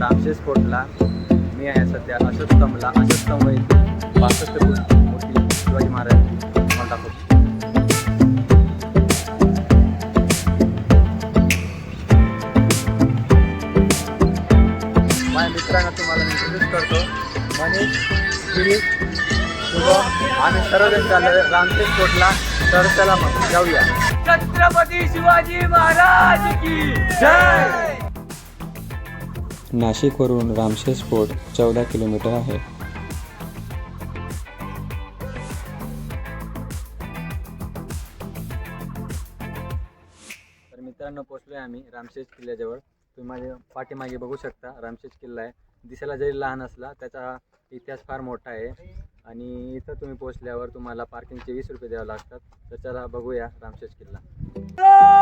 रामशेष फोर्टला मी आहे सध्या अशोक स्तंभला अशोक स्तंभ येथे बासष्ट फूट मोठी शिवाजी महाराज तुम्हाला दाखवतो माझ्या मित्रांना तुम्हाला मी इंट्रोड्यूस करतो. मनीष गिरीश शुभम आम्ही सर्वजण चाललोय रामशेष फोर्टला तर चला मग जाऊया. छत्रपती शिवाजी महाराज की जय! नाशिकवरून रामशेष फोर्ट चौदा किलोमीटर आहे. तर मित्रांनो पोचलोय आम्ही रामशेष किल्ल्याजवळ. तुम्ही माझ्या पाठीमागे बघू शकता रामशेष किल्ला आहे. दिसायला जरी लहान असला त्याचा इतिहास फार मोठा आहे. आणि इथं तुम्ही पोचल्यावर तुम्हाला पार्किंगचे वीस रुपये द्यावे लागतात. तर चला बघूया रामशेष किल्ला.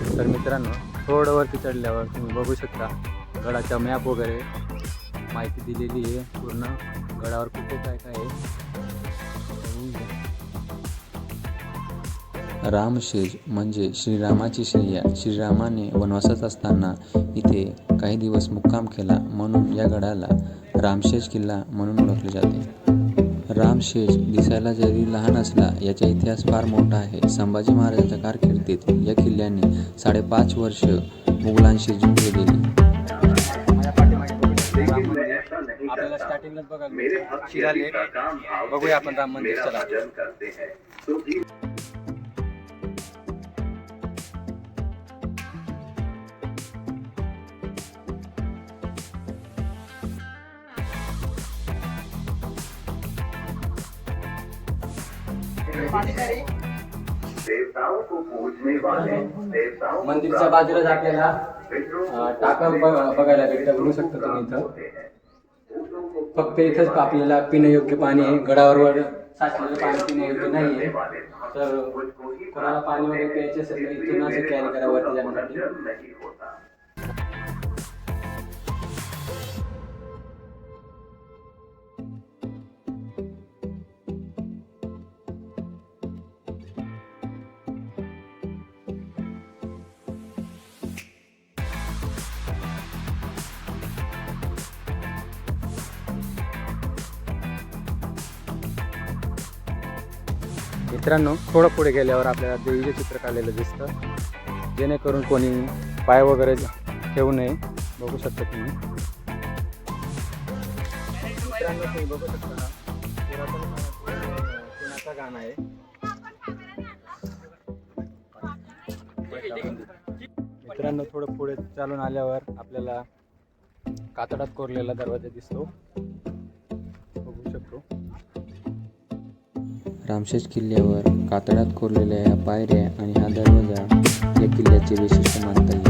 तर मित्रांनो थोडं वरती चढल्यावर तुम्ही बघू शकता गडाचा मॅप वगैरे. माहिती दिलेली आहे पूर्ण. गडावर कुठे काय काय आहे? रामशेज म्हणजे श्रीरामाची शय्या श्रीरामाने वनवासात असताना इथे काही दिवस मुक्काम केला म्हणून या गडाला रामशेज किल्ला म्हणून ओळखले जाते. रामशेज दिसायला जरी लहान असला याचा इतिहास फार मोठा आहे. संभाजी महाराजांच्या कारकिर्दीत या किल्ल्याने साडेपाच वर्ष मुघलांशी जुंपले गेली आपल्याला स्टार्टिंगलाच बघा. मिळतं. बघूया आपण राम मंदिर. चला. मंदिरच्या बाजूलाच आपल्याला टाका बघायला भेटतं बघू शकता तुम्ही इथं. फक्त इथंच आपल्याला पिण्यायोग्य पाणी आहे गडावर साचलेलं पाणी पिण्यायोग्य नाही आहे. तर कोणाला पाणी वगैरे प्यायचे असेल तर इथून असं कॅरी करा वरती जाण्यासाठी. मित्रांनो थोडं पुढे गेल्यावर आपल्याला देवीचे चित्र काढलेलं दिसतं. जेणेकरून कोणी पाय वगैरे ठेवू नये. बघू शकता तुम्ही. मित्रांनो तुम्ही बघू शकता ना पुरातन गाणं आहे. मित्रांनो थोडं पुढे चालून आल्यावर आपल्याला कातडात कोरलेला दरवाजा दिसतो. रामशेज किल्ल्यावर कातळात कोरलेल्या या पायऱ्या आणि हा दरवाजा या किल्ल्याचे वैशिष्ट्य मानता येईल.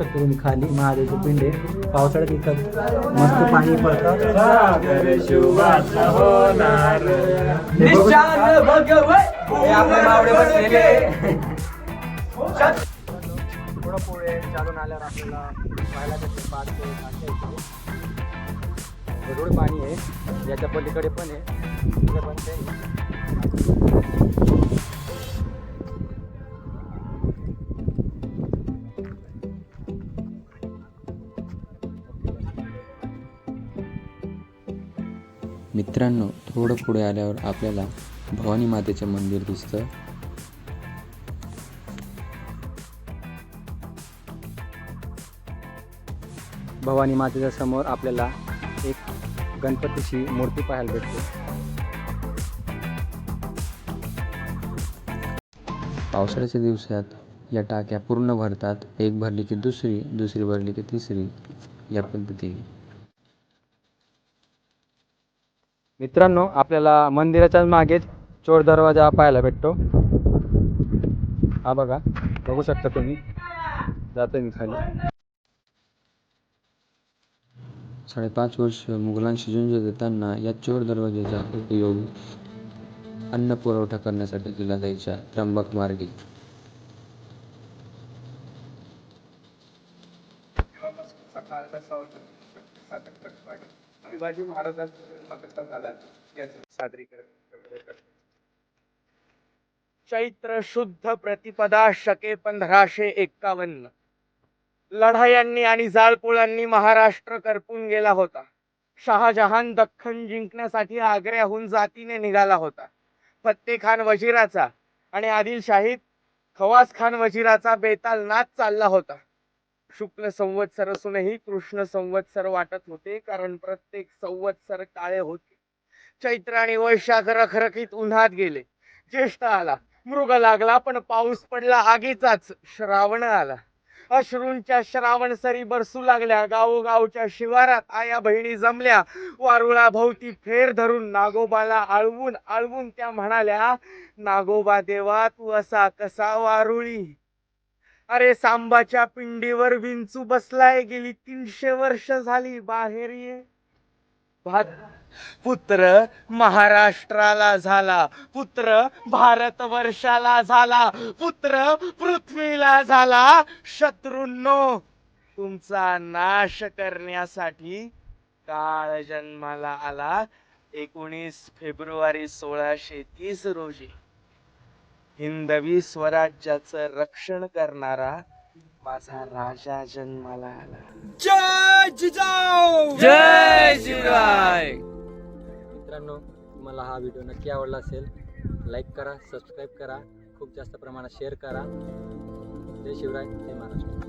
शकतो तुम्ही खाली महादेवचे पिंड आहे पावसाळ्यात इथं मस्त पाणी पडतं. हे बघू शकता. हे आपले मावळे बसलेले. थोडं पुढे चालून आल्यावर आपल्याला पाहायला भेटते पाच ते पाणी आहे याच्या पलीकडे पण आहे. तिकडे पण ते मित्रांनो थोडं पुढे आल्यावर आपल्याला भवानी मातेचं मंदिर दिसतं. भवानी मातेच्या समोर आपल्याला एक गणपतीची मूर्ती पाहायला भेटते. पावसाळ्याच्या दिवसात या टाक्या पूर्ण भरतात. एक भरली की दुसरी दुसरी भरली की तिसरी या पद्धतीने. मित्रांनो आपल्याला मंदिराच्या मागेच चोर दरवाजा पाहायला भेटतो. हा बघा बघू शकता तुम्ही. जातो मी खाली. साडेपाच वर्ष मुघलांशी झुंज देताना या चोर दरवाजेचा उपयोग अन्न पुरवठा करण्यासाठी केला जायचा त्र्यंबक मार्गे. शिवाजी महाराजांचं सादरीकरण चैत्र शुद्ध प्रतिपदा शके पंधराशे एक्कावन्न. लढायांनी आणि जाळपोळांनी महाराष्ट्र करपून गेला होता. शहाजहान दख्खन जिंकण्यासाठी आग्र्याहून जातीने निघाला होता. फत्ते खान वजीराचा आणि आदिलशाहीत खवास खान वजीराचा बेताल नाच चालला होता. शुक्ल संवत्सर असूनही कृष्ण संवत्सर वाटत होते कारण प्रत्येक संवत्सर काळे होते. चैत्र आणि वैशाख रखरखीत उन्हात गेले. ज्येष्ठ आला मृग लागला पण पाऊस पडला आगीचाच श्रावण आला. अश्रूंच्या श्रावण सरी बरसू लागल्या गावोगावच्या शिवारात आया बहिणी जमल्या. वारुळा भोवती फेर धरून नागोबाला आळवून आळवून त्या म्हणाल्या नागोबा देवा तू असा कसा वारुळी? अरे सांबाच्या पिंडीवर विंचू बसलाय गेली तीनशे वर्ष झाली बाहेर ये. भात पुत्र महाराष्ट्राला झाला पुत्र भारत वर्षाला झाला पुत्र पृथ्वीला झाला. शत्रूंनो तुमचा नाश करण्यासाठी काळ जन्माला आला. एकोणीस फेब्रुवारी सोळाशे तीस रोजी. हिंदवी स्वराज्याचं रक्षण करणारा माझा राजा जन्माला आला. जय जिजाऊ! जय शिवराय! मित्रांनो तुम्हाला हा व्हिडिओ नक्की आवडला असेल लाईक करा सबस्क्राईब करा खूप जास्त प्रमाणात शेअर करा. जय शिवराय जय महाराष्ट्र.